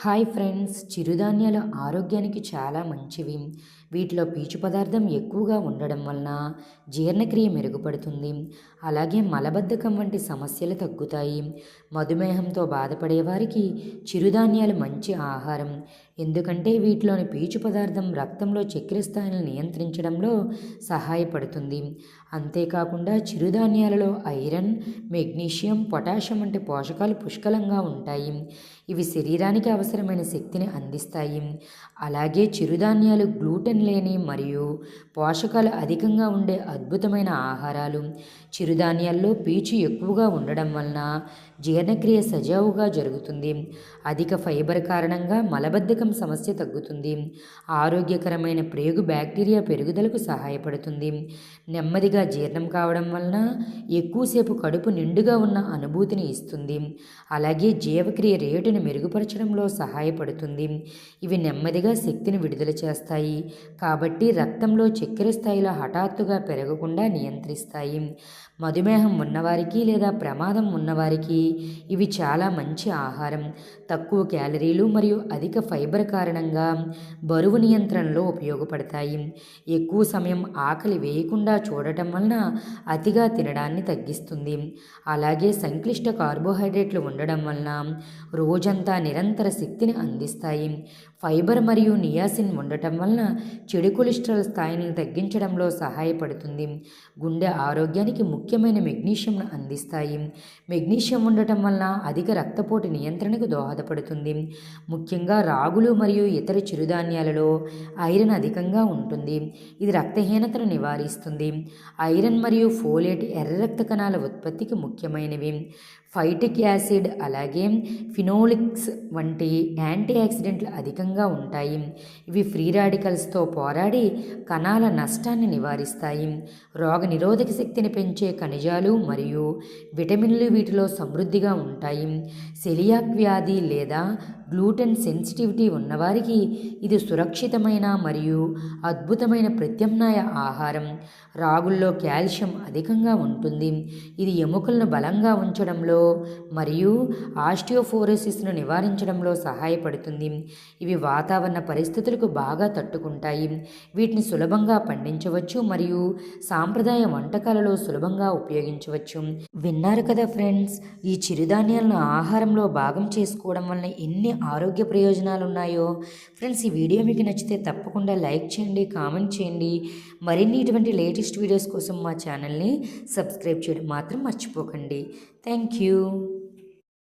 Hi friends చిరుధాన్యాలు ఆరోగ్యానికి చాలా మంచివి. వీటిలో పీచు పదార్థం ఎక్కువగా ఉండడం వలన జీర్ణక్రియ మెరుగుపడుతుంది. అలాగే మలబద్ధకం వంటి సమస్యలు తగ్గుతాయి. మధుమేహంతో బాధపడే వారికి చిరుధాన్యాలు మంచి ఆహారం. ఎందుకంటే వీటిలోని పీచు పదార్థం రక్తంలో చక్కెర స్థాయిని నియంత్రించడంలో సహాయపడుతుంది. అంతేకాకుండా చిరుధాన్యాలలో ఐరన్ మెగ్నీషియం పొటాషియం వంటి పోషకాలు పుష్కలంగా ఉంటాయి. ఇవి శరీరానికి అవసరమైన శక్తిని అందిస్తాయి. అలాగే చిరుధాన్యాలు గ్లూటెన్ లేని మరియు పోషకాలు అధికంగా ఉండే అద్భుతమైన ఆహారాలు. చిరుధాన్యాల్లో పీచు ఎక్కువగా ఉండడం వలన జీర్ణక్రియ సజావుగా జరుగుతుంది. అధిక ఫైబర్ కారణంగా మలబద్ధకం సమస్య తగ్గుతుంది. ఆరోగ్యకరమైన ప్రేగు బ్యాక్టీరియా పెరుగుదలకు సహాయపడుతుంది. నెమ్మదిగా జీర్ణం కావడం వలన ఎక్కువసేపు కడుపు నిండుగా ఉన్న అనుభూతిని ఇస్తుంది. అలాగే జీవక్రియ రేటును మెరుగుపరచడంలో సహాయపడుతుంది. ఇవి నెమ్మదిగా శక్తిని విడుదల చేస్తాయి. కాబట్టి రక్తంలో చక్కెర స్థాయిలో హఠాత్తుగా పెరగకుండా నియంత్రిస్తాయి. మధుమేహం ఉన్నవారికి లేదా ప్రమాదం ఉన్నవారికి ఇవి చాలా మంచి ఆహారం. తక్కువ క్యాలరీలు మరియు అధిక ఫైబర్ కారణంగా బరువు నియంత్రణలో ఉపయోగపడతాయి. ఎక్కువ సమయం ఆకలి వేయకుండా చూడటం వలన అతిగా తినడాన్ని తగ్గిస్తుంది. అలాగే సంక్లిష్ట కార్బోహైడ్రేట్లు ఉండడం వలన రోజంతా నిరంతర శక్తిని అందిస్తాయి. ఫైబర్ మరియు నియాసిన్ ఉండటం వలన చెడు కొలెస్ట్రాల్ స్థాయిని తగ్గించడంలో సహాయపడుతుంది. గుండె ఆరోగ్యానికి ముఖ్యమైన మెగ్నీషియంను అందిస్తాయి. మెగ్నీషియం ఉండటం వలన అధిక రక్తపోటు నియంత్రణకు దోహదపడుతుంది. ముఖ్యంగా రాగులు మరియు ఇతర చిరుధాన్యాలలో ఐరన్ అధికంగా ఉంటుంది. ఇది రక్తహీనతను నివారిస్తుంది. ఐరన్ మరియు ఫోలేట్ ఎర్ర రక్త కణాల ఉత్పత్తికి ముఖ్యమైనవి. ఫైటిక్ యాసిడ్ అలాగే ఫినోలిక్స్ వంటి యాంటీ ఆక్సిడెంట్లు అధికంగా ఉంటాయి. ఇవి ఫ్రీ రాడికల్స్తో పోరాడి కణాల నష్టాన్ని నివారిస్తాయి. రోగ నిరోధక శక్తిని పెంచే ఖనిజాలు మరియు విటమిన్లు వీటిలో సమృద్ధిగా ఉంటాయి. సెలియాక్ వ్యాధి లేదా గ్లూటెన్ సెన్సిటివిటీ ఉన్నవారికి ఇది సురక్షితమైన మరియు అద్భుతమైన ప్రత్యామ్నాయ ఆహారం. రాగుల్లో కాల్షియం అధికంగా ఉంటుంది. ఇది ఎముకలను బలంగా ఉంచడంలో మరియు ఆస్టియోఫోరోసిస్ను నివారించడంలో సహాయపడుతుంది. ఇవి వాతావరణ పరిస్థితులకు బాగా తట్టుకుంటాయి. వీటిని సులభంగా పండించవచ్చు మరియు సాంప్రదాయ వంటకాలలో సులభంగా ఉపయోగించవచ్చు. విన్నారు కదా ఫ్రెండ్స్ ఈ చిరుధాన్యాలను ఆహారంలో భాగం చేసుకోవడం వలన ఎన్ని ఆరోగ్య ప్రయోజనాలు ఉన్నాయో? ఫ్రెండ్స్ ఈ వీడియో మీకు నచ్చితే తప్పకుండా లైక్ చేయండి కామెంట్ చేయండి. మరిన్ని ఇటువంటి లేటెస్ట్ వీడియోస్ కోసం మా ఛానల్ని సబ్స్క్రైబ్ చేయడం మాత్రం మర్చిపోకండి. Thank you.